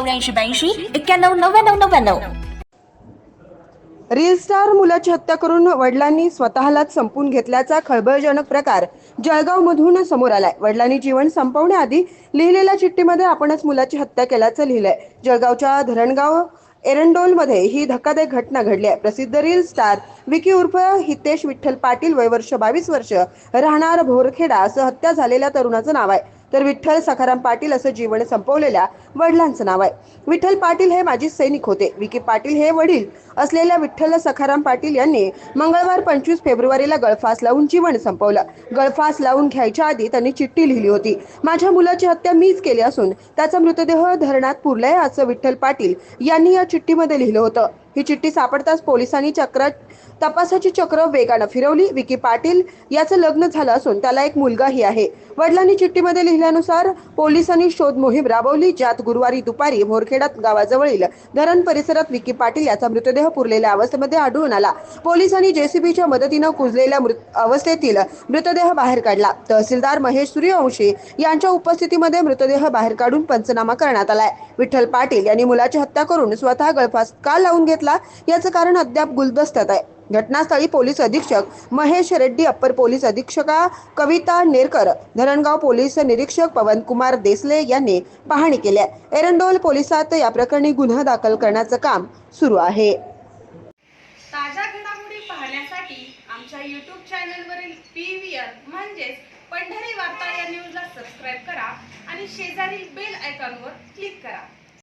चौऱ्याऐंशी ब्याऐंशी एक्क्याण्णव नव्याण्णव नव्याण्णव. रील स्टार मुलाची हत्या करून वडिलांनी स्वतःलाच संपून घेतल्याचा खळबळजनक प्रकार जळगावमधून समोर आलाय. वडिलांनी जीवन संपवण्याआधी लिहिलेल्या चिठ्ठीमध्ये आपणच मुलाची हत्या केल्याचं लिहिलंय. जळगावच्या धरणगाव एरंडोलमध्ये ही धक्कादायक घटना घडली आहे. प्रसिद्ध रील स्टार विकी उर्फ हितेश विठ्ठल पाटील वय वर्ष बावीस वर्ष राहणार भोरखेडा असं हत्या झालेल्या तरुणाचं नाव आहे. तर विठ्ठल सखाराम पाटील असं जीवन संपवलेल्या वडिलांचं नाव आहे. विठ्ठल पाटील हे माजी सैनिक होते. विकी पाटील हे वडील असलेल्या विठ्ठल सखाराम पाटील यांनी मंगळवार पंचवीस फेब्रुवारीला गळफास लावून जीवन संपवलं. गळफास लावून घ्यायच्या आधी त्यांनी चिठ्ठी लिहिली होती. माझ्या मुलाची हत्या मीच केली असून त्याचा मृतदेह धरणात पुरलाय असं विठ्ठल पाटील यांनी या चिठ्ठीमध्ये लिहिलं होतं. ही चिठ्ठी सापडताच पोलिसांनी चक्र तपासाची चक्र वेगानं फिरवली. विकी पाटील याचं लग्न झालं असून त्याला एक मुलगाही आहे. वडिलांनी चिठ्ठीमध्ये लिहिल्यानुसार पोलिसांनी शोध मोहीम राबवली ज्यात गुरुवारी दुपारी मोरखेडा गावाजवळील धरण परिसरात विकी पाटील याचा मृतदेह पुरलेल्या अवस्थेमध्ये आढळून आला. पोलिसांनी जेसीबीच्या मदतीनं कुजलेल्या मृत अवस्थेतील मृतदेह बाहेर काढला. तहसीलदार महेश सूर्यवंशी यांच्या उपस्थितीमध्ये मृतदेह बाहेर काढून पंचनामा करण्यात आलाय. विठ्ठल पाटील यांनी मुलाची हत्या करून स्वतः गळफास का लावून घेतला याचं कारण अद्याप गुलदस्त्यात आहे. घटनास्थळी पोलीस अधीक्षक महेश रेड्डी अप्पर पोलीस अधीक्षका कविता नेरकर धरणगाव पोलीस निरीक्षक पवनकुमार देसले यांनी पाहणी केली आहे. एरंडोल पोलिसात या प्रकरणी गुन्हा दाखल करण्याचं काम सुरू आहे. ताज्या घडामोडी पाहण्यासाठी आमच्या यूट्यूब चॅनलवरील पी व्ही आर म्हणजेच पंढरी वार्ता या न्यूजला सबस्क्राईब करा आणि शेजारील बेल आयकॉनवर क्लिक करा.